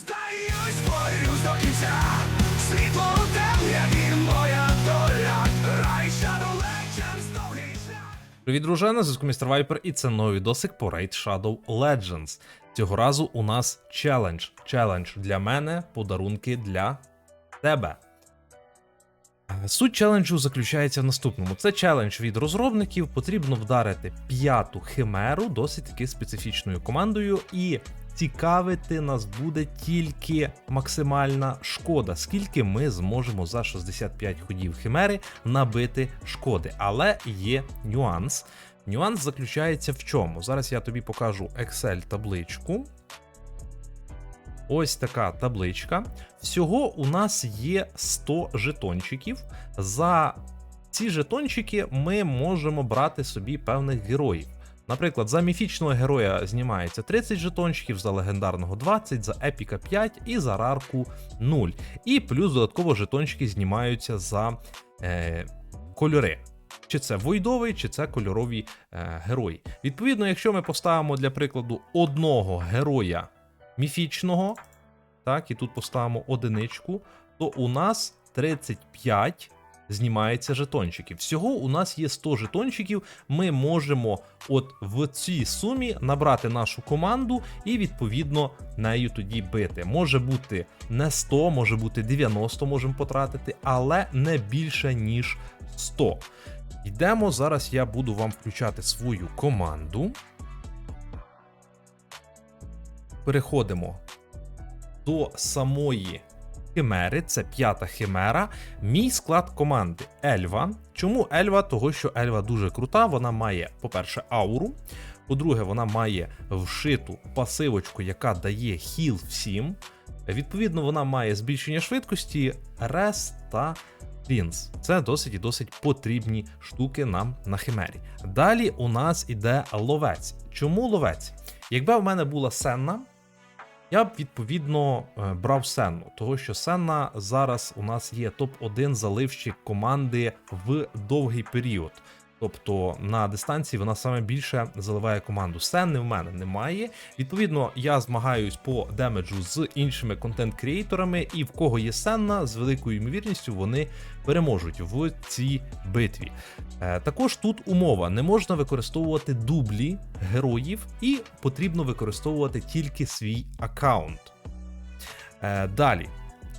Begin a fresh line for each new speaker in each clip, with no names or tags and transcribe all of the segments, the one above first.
здаюсь, борюсь до кінця. Світло у темряві моя доля. Рай Shadow Legends, довгий шлях.
Привіт, дружина, на зв'язку містер Вайпер, і це новий відосик по Raid Shadow Legends. Цього разу у нас челендж. Челендж для мене, подарунки для тебе. Е, Суть челенджу заключається в наступному: це челендж від розробників. Потрібно вдарити п'яту химеру досить таки специфічною командою, і цікавити нас буде тільки максимальна шкода, скільки ми зможемо за 65 ходів химери набити шкоди. Але є нюанс. Нюанс заключається в чому? Зараз я тобі покажу Excel-табличку. Ось така табличка. Всього у нас є 100 жетончиків. За ці жетончики ми можемо брати собі певних героїв. Наприклад, за міфічного героя знімається 30 жетончиків, за легендарного 20, за епіка 5 і за рарку 0. І плюс додатково жетончики знімаються за е, кольори. Чи це войдовий, чи це кольорові е, герої. Відповідно, якщо ми поставимо для прикладу одного героя міфічного, так, і тут поставимо одиничку, то у нас 35 знімається жетончиків. Всього у нас є 100 жетончиків. Ми можемо от в цій сумі набрати нашу команду і відповідно нею тоді бити. Може бути не 100, може бути 90 можемо потратити, але не більше ніж 100. Йдемо зараз. Я буду вам включати свою команду. Переходимо до самої химери, це п'ята химера. Мій склад команди Ельва. Чому Ельва? Того, що Ельва дуже крута. Вона має, по-перше, ауру. По-друге, вона має вшиту пасивочку, яка дає хіл всім. Відповідно, вона має збільшення швидкості, рес та Рінс. Це досить і досить потрібні штуки нам на химері. Далі у нас іде ловець. Чому ловець? Якби в мене була сенна, я б відповідно е, брав Сенну, того що Сенна зараз у нас є топ-1 заливщик команди в довгий період. Тобто на дистанції вона саме більше заливає команду. Сенни в мене немає. Відповідно, я змагаюсь по демеджу з іншими контент-кріейторами, і в кого є Сенна, з великою ймовірністю вони переможуть в цій битві. Е, також тут умова: не можна використовувати дублі героїв, і потрібно використовувати тільки свій аккаунт. Е, далі.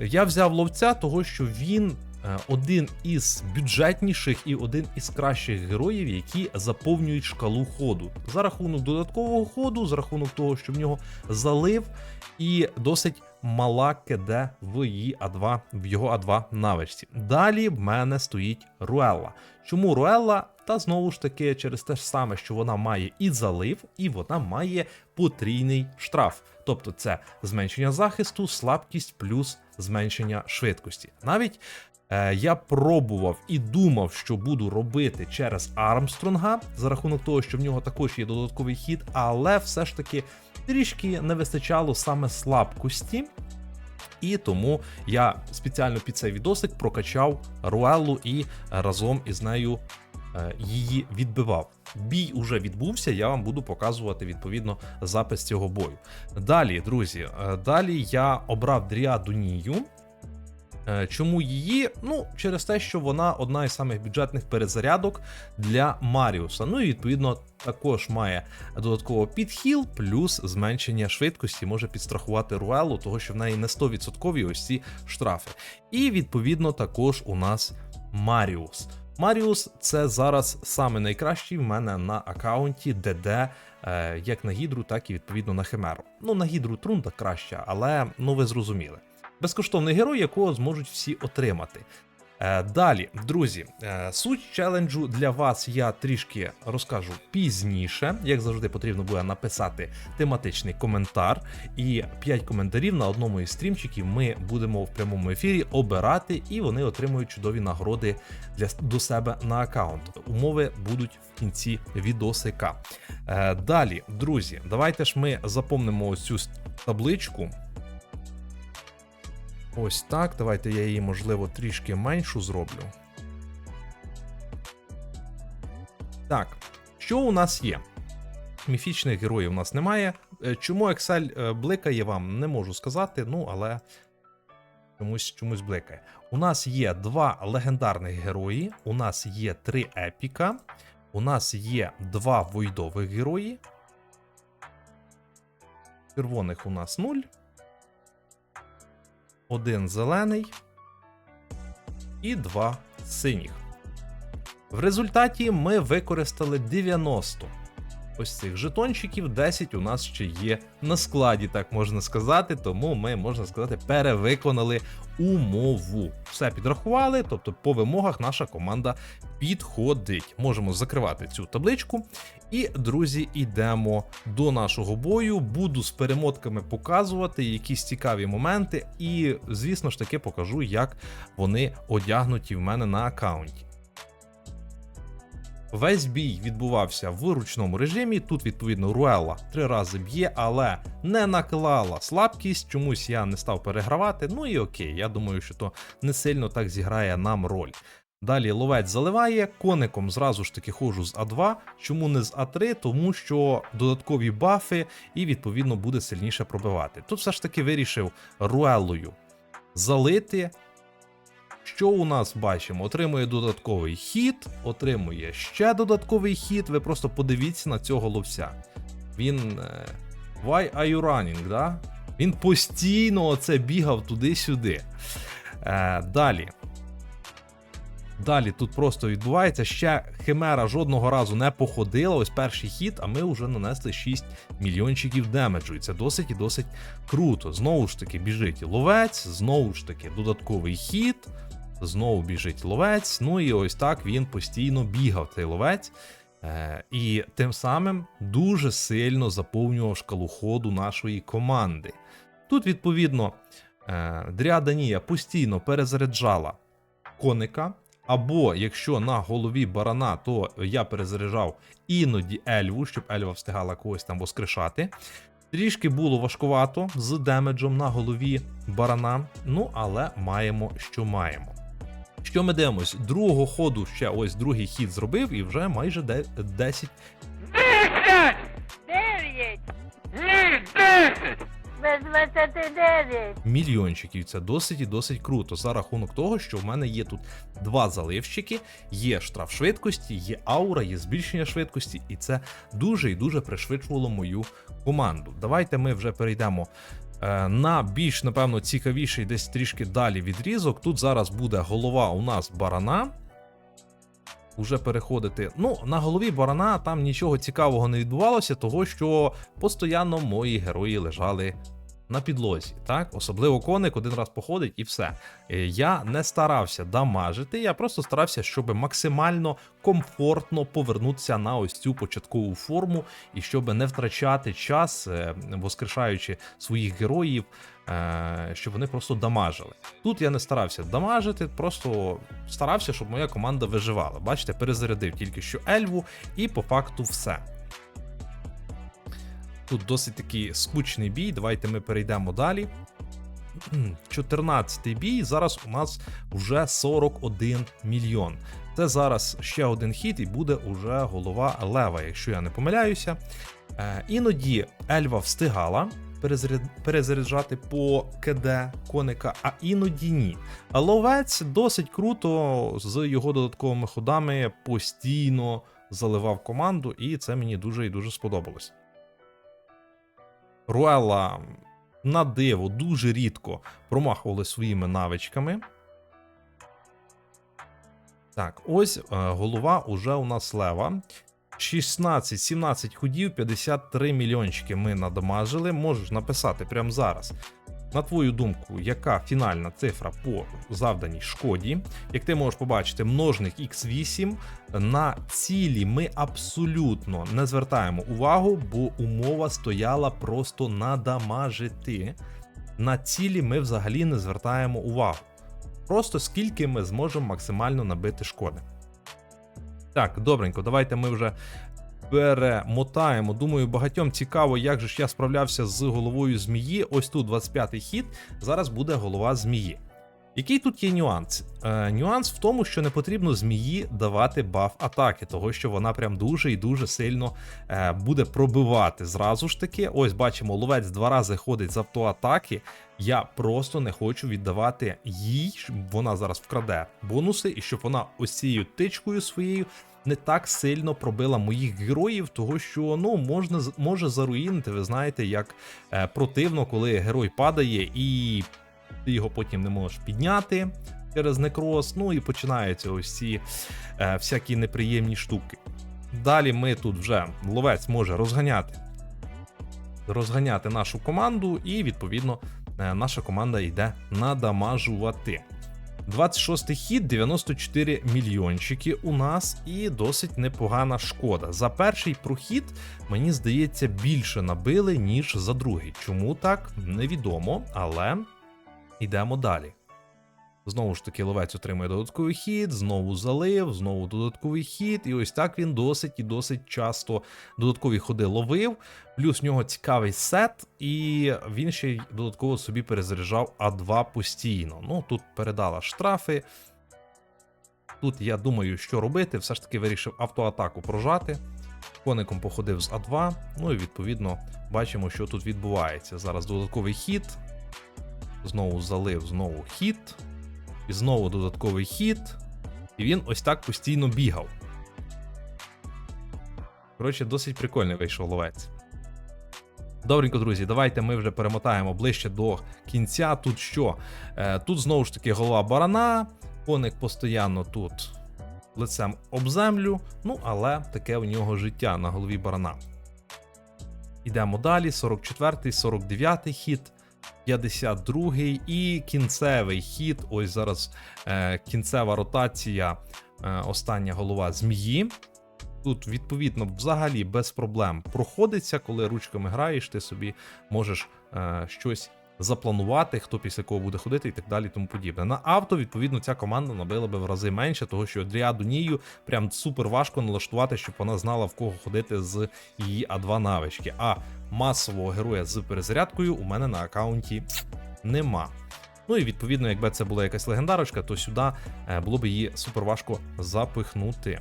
Я взяв ловця, того що він один із бюджетніших і один із кращих героїв, які заповнюють шкалу ходу. За рахунок додаткового ходу, за рахунок того, що в нього залив, і досить мала КД в її А2, в його А2 навичці. Далі в мене стоїть Руелла. Чому Руелла? Та знову ж таки через те ж саме, що вона має і залив, і вона має потрійний штраф. Тобто це зменшення захисту, слабкість плюс зменшення швидкості. Навіть е, я пробував і думав, що буду робити через Армстронга за рахунок того, що в нього також є додатковий хід, але все ж таки трішки не вистачало саме слабкості. І тому я спеціально під цей відосик прокачав Руеллу і разом із нею е, її відбивав. Бій уже відбувся, я вам буду показувати відповідно запис цього бою. Далі, друзі, е, далі я обрав Дріаду Нію. Е, Чому її? Ну, через те, що вона одна із самих бюджетних перезарядок для Маріуса. Ну і відповідно також має додатково підхіл, плюс зменшення швидкості, може підстрахувати Руелу, того що в неї не 100% ось ці штрафи. І відповідно також у нас Маріус. Маріус це зараз саме найкращий в мене на аккаунті ДД, е, як на гідру, так і відповідно на Химеру. Ну, на гідру трунда краща, але ну ви зрозуміли. Безкоштовний герой, якого зможуть всі отримати. Е, Далі, друзі, е, суть челенджу для вас я трішки розкажу пізніше. Як завжди, потрібно буде написати тематичний коментар. І 5 коментарів на одному із стрімчиків ми будемо в прямому ефірі обирати, і вони отримують чудові нагороди для до себе на аккаунт. Умови будуть в кінці відосика. Е, Далі, друзі, давайте ж ми запомнимо ось цю табличку. Ось так. Давайте я її, можливо, трішки меншу зроблю. Так, що у нас є? Міфічних героїв у нас немає. Е, Чому Excel е, бликає вам, не можу сказати, ну але чомусь, чомусь бликає. У нас є два легендарних герої, у нас є три епіка, у нас є два войдових герої. Червоних у нас 0. Один зелений і два синіх. В результаті ми використали 90 ось цих жетончиків, 10 у нас ще є на складі, так можна сказати. Тому ми, можна сказати, перевиконали умову. Все підрахували, тобто по вимогах наша команда підходить. Можемо закривати цю табличку. І, друзі, йдемо до нашого бою. Буду з перемотками показувати якісь цікаві моменти, і, звісно ж таки, покажу, як вони одягнуті в мене на аккаунті. Весь бій відбувався в ручному режимі. Тут, відповідно, Руелла три рази б'є, але не наклала слабкість. Чомусь я не став перегравати. Ну і окей, я думаю, що то не сильно так зіграє нам роль. Далі ловець заливає, коником зразу ж таки ходжу з А2. Чому не з А3? Тому що додаткові бафи і відповідно буде сильніше пробивати. Тут все ж таки вирішив Руеллою залити. Що у нас бачимо? Отримує додатковий хід, отримує ще додатковий хід. Ви просто подивіться на цього ловця. Він. е, Why are you running? Да? Він постійно оце бігав туди-сюди. Е, далі. Далі тут просто відбувається. Ще Химера жодного разу не походила. Ось перший хід, а ми вже нанесли 6 мільйончиків демеджу. І це досить і досить круто. Знову ж таки, біжить ловець, знову ж таки, додатковий хід. Знову біжить ловець. Ну і ось так він постійно бігав, цей ловець. Е, і тим самим дуже сильно заповнював шкалу ходу нашої команди. Тут, відповідно, е, Дріаданія постійно перезаряджала коника. Або якщо на голові барана, то я перезаряджав іноді ельву, щоб ельва встигала когось там воскрешати. Трішки було важкувато з демеджем на голові барана, ну але маємо, що маємо. Що ми дивимось? Другого ходу ще ось другий хід зробив і вже майже де- 10
Десять! Дев'ять! Ні, десять! Без двадцяти дев'ять!
мільйончиків. Це досить і досить круто за рахунок того, що в мене є тут два заливщики, є штраф швидкості, є аура, є збільшення швидкості, і це дуже і дуже пришвидшувало мою команду. Давайте ми вже перейдемо. Е, На більш, напевно, цікавіший десь трішки далі відрізок. Тут зараз буде голова у нас барана. Уже переходити. Ну, на голові барана там нічого цікавого не відбувалося, того що постійно мої герої лежали на підлозі. Так, особливо коник один раз походить і все. Е, Я не старався дамажити, я просто старався, щоб максимально комфортно повернутися на ось цю початкову форму, і щоб не втрачати час, е, воскрешаючи своїх героїв, е, щоб вони просто дамажили. Тут я не старався дамажити, просто старався, щоб моя команда виживала. Бачите, перезарядив тільки що ельву, і по факту все. Тут досить такий скучний бій. Давайте ми перейдемо далі. 14-й бій. Зараз у нас вже 41 мільйон. Це зараз ще один хід, і буде уже голова лева, якщо я не помиляюся. Е, іноді Ельва встигала перезаряджати по КД коника, а іноді ні. Ловець досить круто з його додатковими ходами постійно заливав команду, і це мені дуже і дуже сподобалось. Руелла на диво дуже рідко промахували своїми навичками. Так, ось е, голова уже у нас лева. 16-17 ходів, 53 мільйончики ми надамажили. Можеш написати прямо зараз. На твою думку, яка фінальна цифра по завданій шкоді? Як ти можеш побачити, множник x8 на цілі ми абсолютно не звертаємо увагу, бо умова стояла просто надамажити. На цілі ми взагалі не звертаємо увагу. Просто скільки ми зможемо максимально набити шкоди. Так, добренько, давайте ми вже перемотаємо. Думаю, багатьом цікаво, як же ж я справлявся з головою змії. Ось тут 25-й хід. Зараз буде голова змії. Який тут є нюанс? Е, нюанс в тому, що не потрібно змії давати баф атаки, того що вона прям дуже і дуже сильно е, буде пробивати. Зразу ж таки, ось бачимо, ловець два рази ходить з автоатаки. Я просто не хочу віддавати їй, щоб вона зараз вкраде бонуси, і щоб вона ось цією тичкою своєю не так сильно пробила моїх героїв, того що ну можна може заруїнити. Ви знаєте, як е, противно, коли герой падає і ти його потім не можеш підняти через некроз. Ну і починаються ось ці е, всякі неприємні штуки. Далі ми тут вже ловець може розганяти, розганяти нашу команду, і відповідно е, наша команда йде надамажувати. 26 хід, 94 мільйончики у нас, і досить непогана шкода. За перший прохід, мені здається, більше набили, ніж за другий. Чому так? Невідомо, але йдемо далі. Знову ж таки, ловець отримує додатковий хід, знову залив, знову додатковий хід, і ось так він досить і досить часто додаткові ходи ловив. Плюс в нього цікавий сет, і він ще й додатково собі перезаряджав А2 постійно. Ну тут передала штрафи. Тут я думаю, що робити. Все ж таки вирішив автоатаку прожати. Коником походив з А2. Ну і відповідно бачимо, що тут відбувається. Зараз додатковий хід. Знову залив, знову хід. І знову додатковий хід. І він ось так постійно бігав. Коротше, досить прикольний вийшов ловець. Добренько, друзі, давайте ми вже перемотаємо ближче до кінця. Тут що? Е, тут знову ж таки голова барана, коник постійно тут лицем об землю. Ну, але таке у нього життя на голові барана. Ідемо далі. 44-й, 49-й хід. 52-й і кінцевий хід. Ось зараз е, кінцева ротація, е, остання голова змії. Тут, відповідно, взагалі без проблем проходиться, коли ручками граєш, ти собі можеш е, щось запланувати, хто після кого буде ходити і так далі, тому подібне. На авто, відповідно, ця команда набила би в рази менше, того що Дріаду Нію прям супер важко налаштувати, щоб вона знала в кого ходити з її А2 навички. А масового героя з перезарядкою у мене на аккаунті нема. Ну і відповідно, якби це була якась легендарочка, то сюди е, було б її супер важко запихнути.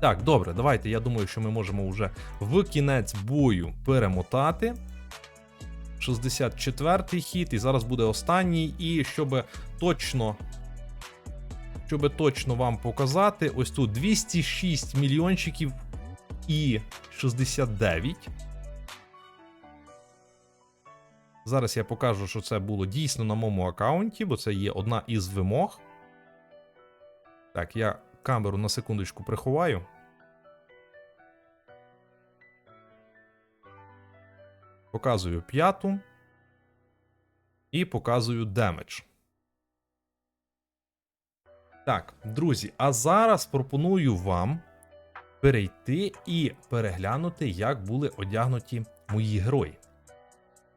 Так, добре, давайте. Я думаю, що ми можемо вже в кінець бою перемотати. 64-й хід, і зараз буде останній. І щоб точно. Щоб точно вам показати, ось тут 206 мільйончиків і 69. Зараз я покажу, що це було дійсно на моєму аккаунті, бо це є одна із вимог. Так, я камеру на секундочку приховаю. Показую п'яту. І показую демедж. Так, друзі, а зараз пропоную вам перейти і переглянути, як були одягнуті мої герої.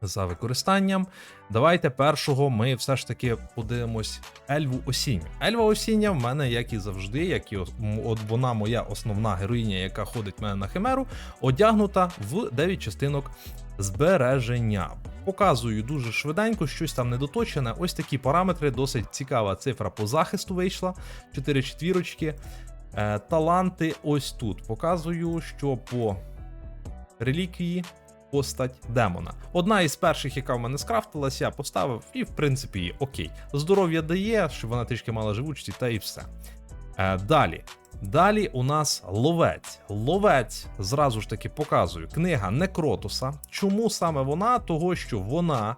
За використанням. Давайте першого ми все ж таки подивимось Ельву Осінню. Ельва Осіння в мене, як і завжди, як і от вона моя основна героїня, яка ходить в мене на химеру, одягнута в 9 частинок збереження. Показую дуже швиденько, щось там недоточене. Ось такі параметри, досить цікава цифра по захисту вийшла. 4 четвірочки. Е, таланти ось тут. Показую, що по реліквії постать демона. Одна із перших, яка в мене скрафтилася, я поставив, і в принципі окей. Здоров'я дає, щоб вона трішки мала живучості, та і все. Е, далі. Далі у нас ловець. Ловець зразу ж таки показую. Книга Некротуса. Чому саме вона? Того, що вона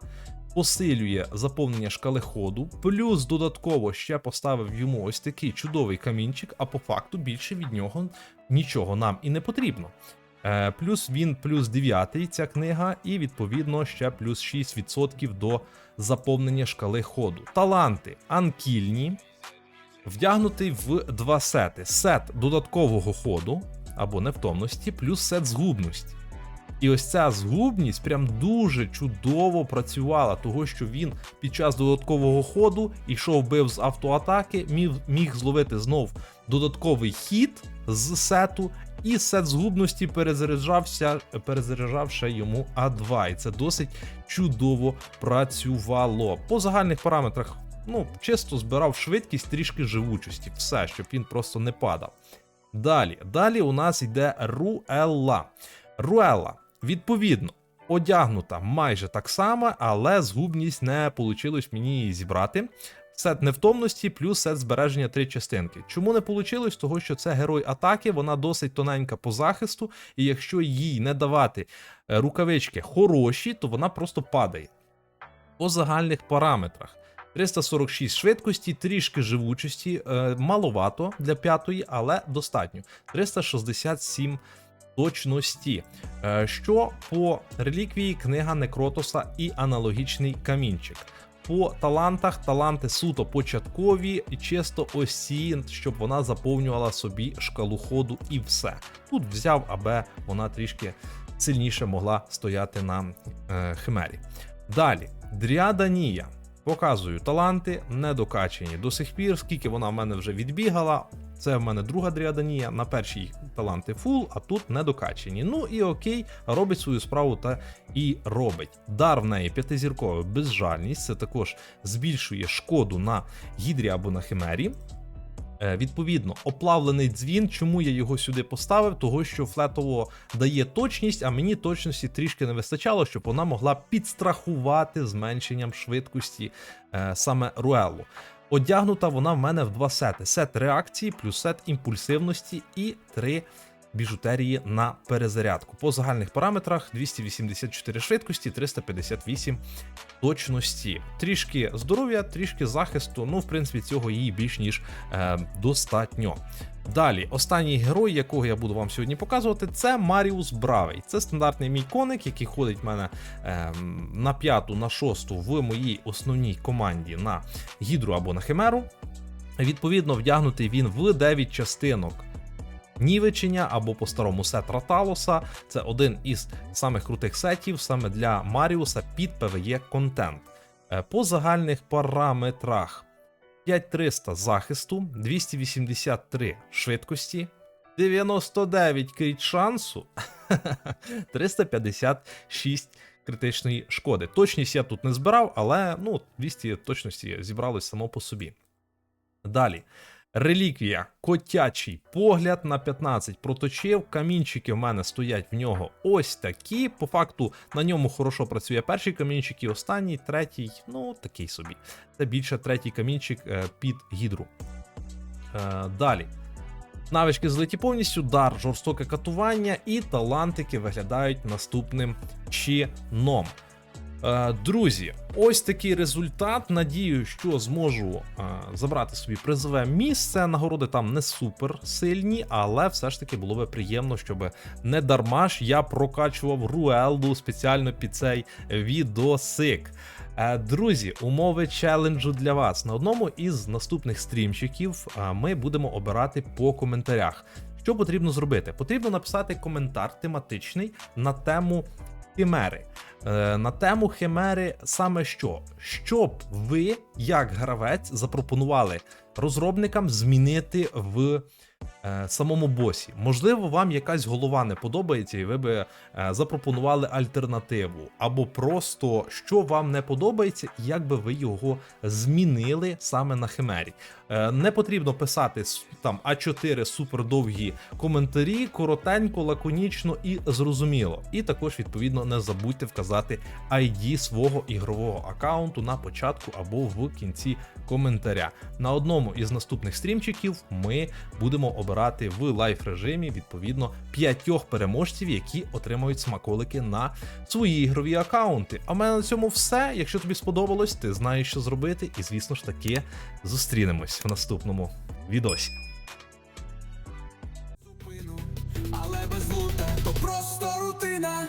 посилює заповнення шкали ходу, плюс додатково ще поставив йому ось такий чудовий камінчик, а по факту більше від нього нічого нам і не потрібно. Е, плюс він плюс 9 ця книга, і відповідно ще плюс 6% до заповнення шкали ходу. Таланти анкільні, вдягнутий в два сети: сет додаткового ходу або невтомності, плюс сет згубності. І ось ця згубність прям дуже чудово працювала, того що він під час додаткового ходу ішов бив з автоатаки, міг, міг зловити знов додатковий хід з сету, і сет згубності перезаряджався, перезаряджав ще йому А2. І це досить чудово працювало. По загальних параметрах Ну, чисто збирав швидкість, трішки живучості, все, щоб він просто не падав. Далі, далі у нас йде Руелла. Руелла, відповідно, одягнута майже так само, але згубність не вийшло мені її зібрати. Сет невтомності плюс сет збереження три частинки. Чому не вийшло? Того, що це герой атаки, вона досить тоненька по захисту, і якщо їй не давати е, рукавички хороші, то вона просто падає. По загальних параметрах. 346 швидкості, трішки живучості, е, маловато для п'ятої, але достатньо. 367 точності. Е, що по реліквії книга Некротоса і аналогічний камінчик. По талантах, таланти суто початкові чисто осі, щоб вона заповнювала собі шкалу ходу і все. Тут взяв, аби вона трішки сильніше могла стояти на е, химері. Далі, Дріада. Показую таланти, недокачені до сих пір, скільки вона в мене вже відбігала. Це в мене друга дріаданія. На першій таланти фул, а тут недокачені. Ну і окей, робить свою справу та і робить. Дар в неї п'ятизірковий безжальність. Це також збільшує шкоду на гідрі або на химері. Е, Відповідно, оплавлений дзвін. Чому я його сюди поставив? Того, що флетово дає точність, а мені точності трішки не вистачало, щоб вона могла підстрахувати зменшенням швидкості е, саме руелу. Одягнута вона в мене в два сети: сет реакції, плюс сет імпульсивності і три біжутерії на перезарядку. По загальних параметрах 284 швидкості, 358 точності. Трішки здоров'я, трішки захисту. Ну, в принципі, цього їй більш ніж е, достатньо. Далі, останній герой, якого я буду вам сьогодні показувати, це Маріус Бравий. Це стандартний мій коник, який ходить в мене е, на п'яту, на шосту в моїй основній команді на гідру або на химеру. Відповідно, вдягнутий він в 9 частинок. Нівечення або по-старому сет Раталоса. Це один із самих крутих сетів саме для Маріуса під PvE контент. Е, По загальних параметрах 5300 захисту, 283 швидкості, 99 кріт шансу, 356 критичної шкоди. Точність я тут не збирав, але ну, 200 точності зібралось само по собі. Далі. Реліквія, котячий погляд на 15 проточив. Камінчики в мене стоять в нього ось такі. По факту на ньому хорошо працює перший камінчик і останній, третій, ну такий собі. Це більше третій камінчик е, під гідру. Е, далі. Навички злиті повністю, дар, жорстоке катування і талантики виглядають наступним чином. Е, Друзі, ось такий результат. Надію, що зможу е, забрати собі призове місце. Нагороди там не супер сильні, але все ж таки було би приємно, щоб не дарма ж я прокачував Руелду спеціально під цей відосик. Е, Друзі, умови челенджу для вас. На одному із наступних стрімчиків ми будемо обирати по коментарях. Що потрібно зробити? Потрібно написати коментар тематичний на тему химери. Е, На тему химери саме що? Щоб ви, як гравець, запропонували розробникам змінити в е, самому босі. Можливо, вам якась голова не подобається, і ви би е, запропонували альтернативу, або просто що вам не подобається, як би ви його змінили саме на химері. Е, Не потрібно писати там А4 супердовгі коментарі, коротенько, лаконічно і зрозуміло. І також, відповідно, не забудьте вказати ID свого ігрового аккаунту на початку або в кінці коментаря. На одному із наступних стрімчиків ми будемо обирати в лайф режимі відповідно п'ятьох переможців, які отримають смаколики на свої ігрові аккаунти. А в мене на цьому все. Якщо тобі сподобалось, ти знаєш, що зробити, і звісно ж таки зустрінемось в наступному відосі.
Але без лута, то просто рутина.